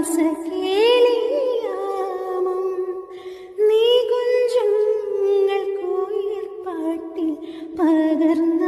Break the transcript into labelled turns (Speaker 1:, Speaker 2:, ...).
Speaker 1: രാസകേളിയാമം നീ പാട്ടിൽ പകർന്ന